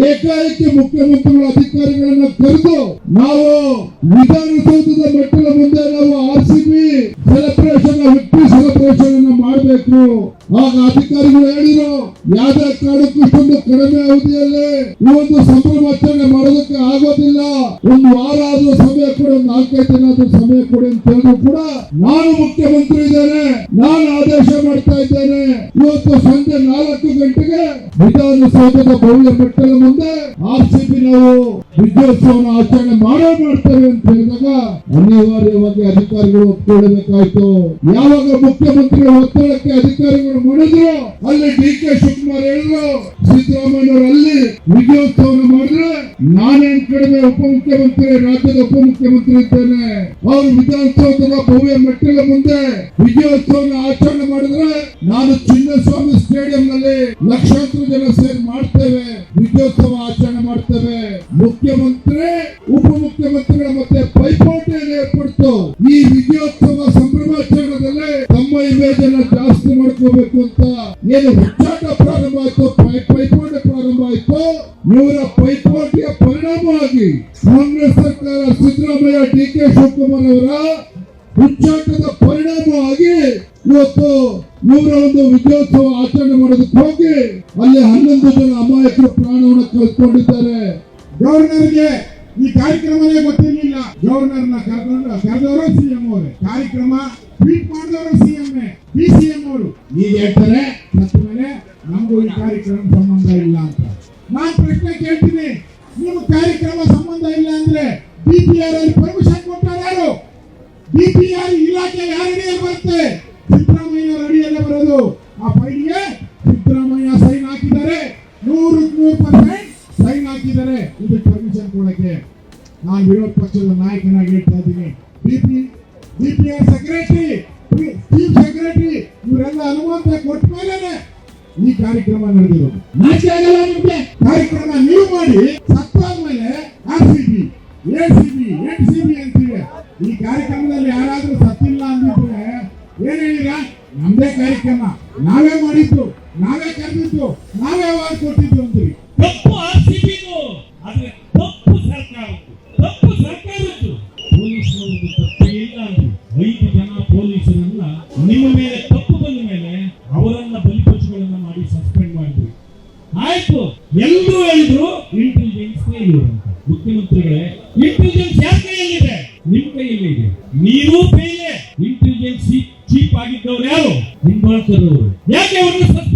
ಏಕಾಏಕಿ ಮುಖ್ಯಮಂತ್ರಿಗಳ ಅಧಿಕಾರಿಗಳನ್ನ ಕರೆದು ನಾವು ವಿಧಾನಸೌಧದ ಮೆಟ್ಟಲ ಮುಂದೆ ನಾವು R C B celebration victory celebration ಮಾಡಬೇಕು. ಆಗ ಅಧಿಕಾರಿಗಳು ಹೇಳಿದ್ರು ಯಾವುದೇ ಕಾರಣಕ್ಕೂ ಇಷ್ಟೊಂದು ಕಡಿಮೆ ಅವಧಿಯಲ್ಲಿ ಈ ಒಂದು ಸಂಭ್ರಮಾಚರಣೆ ಮಾಡೋದಕ್ಕೆ ಆಗೋದಿಲ್ಲ. ಒಂದು ವಾರ ಆದ್ರೂ ಸಮಯ ಕೊಡಿ, ಒಂದು ನಾಲ್ಕೈದು ದಿನ ಆದ್ರೂ ಸಮಯ ಕೊಡಿ ಅಂತ ಹೇಳಿದ್ರು ಕೂಡ ನಾನು ಮುಖ್ಯಮಂತ್ರಿ ಇದ್ದೇನೆ. ನಾನು ಆದೇಶ ಮಾಡ್ತಾ ಇದ್ದೇನೆ. ಇವತ್ತು ಸಂಜೆ ನಾಲ್ಕು ಗಂಟೆಗೆ ವಿಧಾನಸೌಧದ ಭವ್ಯ ಮೆಟ್ಟಲ ಮುಂದೆ ಆರ್ ಸಿ ಬಿ ನಾವು ವಿಜಯೋತ್ಸವನ ಆಚರಣೆ ಮಾಡೇ ಮಾಡ್ತೇವೆ ಅಂತ ಹೇಳಿದಾಗ ಅನಿವಾರ್ಯವಾಗಿ ಅಧಿಕಾರಿಗಳು ಒಪ್ಕೊಳ್ಳಬೇಕಾಯ್ತು ಯಾವಾಗ ಮುಖ್ಯಮಂತ್ರಿಗಳ ಒತ್ತಡಕ್ಕೆ ಅಧಿಕಾರಿಗಳು ಮಾಡಿದ್ರು ಅಲ್ಲಿ ಡಿ ಕೆ ಶಿವಕುಮಾರ್ ಹೇಳಿದ್ರು ಸಿದ್ದರಾಮಯ್ಯವರಲ್ಲಿ ಅಲ್ಲಿ ವಿಜಯೋತ್ಸವನ ಮಾಡಿದ್ರೆ ನಾನೇನ್ ಕಡಿಮೆ ಉಪಮುಖ್ಯಮಂತ್ರಿ, ರಾಜ್ಯದ ಉಪಮುಖ್ಯಮಂತ್ರಿ ಇದ್ದೇನೆ. ಅವರು ವಿಧಾನಸೌಧದ ಭವ್ಯ ಮೆಟ್ಟಿಲ ಮುಂದೆ ವಿಜಯೋತ್ಸವ ಆಚರಣೆ ಮಾಡಿದ್ರೆ ನಾನು ಚಿನ್ನಸ್ವಾಮಿ ಸ್ಟೇಡಿಯಂ ನಲ್ಲಿ ಲಕ್ಷಾಂತರ ಜನ ಸೇರಿ ಮಾಡ್ತೇವೆ, ವಿಜಯೋತ್ಸವ ಆಚರಣೆ ಮಾಡ್ತೇವೆ. ಮುಖ್ಯಮಂತ್ರಿ, ಉಪಮುಖ್ಯಮಂತ್ರಿಗಳ ಮತ್ತೆ ಪೈಪೋಟಿಯನ್ನು ಏರ್ಪಡ್ತು. ಈ ವಿಜಯೋತ್ಸವ ಸಂಭ್ರಮಾಚರಣೆದಲ್ಲಿ ತಮ್ಮ ಜಾಸ್ತಿ ಮಾಡ್ಕೋಬೇಕು ಅಂತ ಏನು ಹುಚ್ಚಾಟ ಪ್ರಾರಂಭ ಆಯ್ತು ಪೈಪೋಟಿ ಪ್ರಾರಂಭ ಆಯ್ತು. ಇವರ ಪೈಪೋಟಿಯ ಪರಿಣಾಮವಾಗಿ ಕಾಂಗ್ರೆಸ್ ಸರ್ಕಾರ ಸಿದ್ದರಾಮಯ್ಯ ಡಿ ಕೆ ಶಿವಕುಮಾರ್ ಅವರ ಹುಚ್ಚಾಟದ ಪರಿಣಾಮವಾಗಿ ಇವತ್ತು ಇವರ ಒಂದು ವಿಜಯೋತ್ಸವ ಆಚರಣೆ ಮಾಡೋದಕ್ಕೆ ಹೋಗಿ ಅಲ್ಲಿ ಹನ್ನೊಂದು ಜನ ಅಮಾಯಕರು ಪ್ರಾಣವನ್ನು ಕಳ್ಕೊಂಡಿದ್ದಾರೆ. ಗವರ್ನರ್ಗೆ ಈ ಕಾರ್ಯಕ್ರಮನೇ ಗೊತ್ತಿರಲಿಲ್ಲ. ಗವರ್ನರ್ನ ಕರೆದವರು ಸಿಎಂ ಅವರೇ. ಕಾರ್ಯಕ್ರಮ ಟ್ವೀಟ್ ಮಾಡಿದವರು ಸಿಎಂ ಬಿ ಸಿ ಎಂ ಅವರು ಈಗ ಹೇಳ್ತಾರೆ ಸತ್ತ ಮೇಲೆ ನಮಗೂ ಈ ಕಾರ್ಯಕ್ರಮ ಸಂಬಂಧ ಇಲ್ಲ ಅಂತ. ನಾನು ಪ್ರಶ್ನೆ ಕೇಳ್ತೀನಿ, ನಿಮ್ಮ ಕಾರ್ಯಕ್ರಮ ಸಂಬಂಧ ಇಲ್ಲ ಅಂದ್ರೆ ಬಿ ಪಿ ಆರ್ ಅಲ್ಲಿ ಪರ್ಮಿಷನ್ ಕೊಟ್ಟಾರೆ ಯಾರು? ಬಿ ಪಿ ಆರ್ ಇಲಾಖೆ ಯಾರ ಅಡಿಯಲ್ಲಿ ಬರುತ್ತೆ? ಸಿದ್ದರಾಮಯ್ಯ ಅಡಿಯಲ್ಲೇ ಬರೋದು. ಆ ಫೈಲ್ಗೆ ಸಿದ್ದರಾಮಯ್ಯ ಸೈನ್ ಹಾಕಿದ್ದಾರೆ. ನೂರು ನೂರು ಪರ್ಸೆಂಟ್ ಸೈನ್ ಹಾಕಿದ್ದಾರೆ. ಇದಕ್ಕೆ ಪರ್ಮಿಷನ್ ಕೊಡಕ್ಕೆ. ನಾನು ವಿರೋಧ ಪಕ್ಷದ ನಾಯಕನಾಗಿ ಹೇಳ್ತಾ ಇದ್ದೀನಿ. ಬಿಪಿ ಬಿಪಿಆರ್ ಸೆಕ್ರೆಟರಿ ಕಾರ್ಯಕ್ರಮ ನಡೆದಿರೋದು ನಾಚೆ ಆಗಲ್ಲ ನಿಮ್ಗೆ. ಕಾರ್ಯಕ್ರಮ ನೀವು ಮಾಡಿ ಸತ್ತಾದ್ಮೇಲೆ R C B A C B N C B ಅಂತೀವಿ. ಈ ಕಾರ್ಯಕ್ರಮದಲ್ಲಿ ಯಾರಾದ್ರೂ ಸತ್ತಿಲ್ಲ ಅಂದಿದ್ರೆ ಏನ್ ಹೇಳಿದ? ನಮ್ದೇ ಕಾರ್ಯಕ್ರಮ. ನಾವೇ ಮಾಡಿದ್ದು, ನಾವೇ ಕರೆದಿದ್ದು, ನಾವೇ ಅವಾರ್ಡ್ ಕೊಟ್ಟಿದ್ದು ಅಂತೀವಿ. ತಪ್ಪು ಆರ್ಸಿಬಿದು ಆದ್ರೆ ತಪ್ಪು ಸರ್ಕಾರ ತಪ್ಪು ಸರ್ಕಾರದ್ದು. ಪೊಲೀಸ್ ಐದು ಜನ ಪೊಲೀಸರನ್ನ ನಿಮ್ಮ ಮೇಲೆ ತಪ್ಪು ಬಂದ ಮೇಲೆ ಅವರನ್ನ ಮಾಡಿದ್ರಿ ಆಯ್ತು. ಎಲ್ಲರೂ ಹೇಳಿದ್ರು ಇಂಟೆಲಿಜೆನ್ಸ್ ಮುಖ್ಯಮಂತ್ರಿಗಳೇ ಇಂಟೆಲಿಜೆನ್ಸ್ ಯಾರ ಕೈಯಲ್ಲಿದೆ? ನಿಮ್ ಕೈಯಲ್ಲಿ ಇದೆ. ನೀವು ಫೇಲೆ ಇಂಟೆಲಿಜೆನ್ಸ್ ಚೀಪ್ ಆಗಿದ್ದವ್ರು ಯಾರು? ನಿಂಬಾಳ್ಕರ್ ಅವರು ಯಾಕೆ ಅವ್ರನ್ನ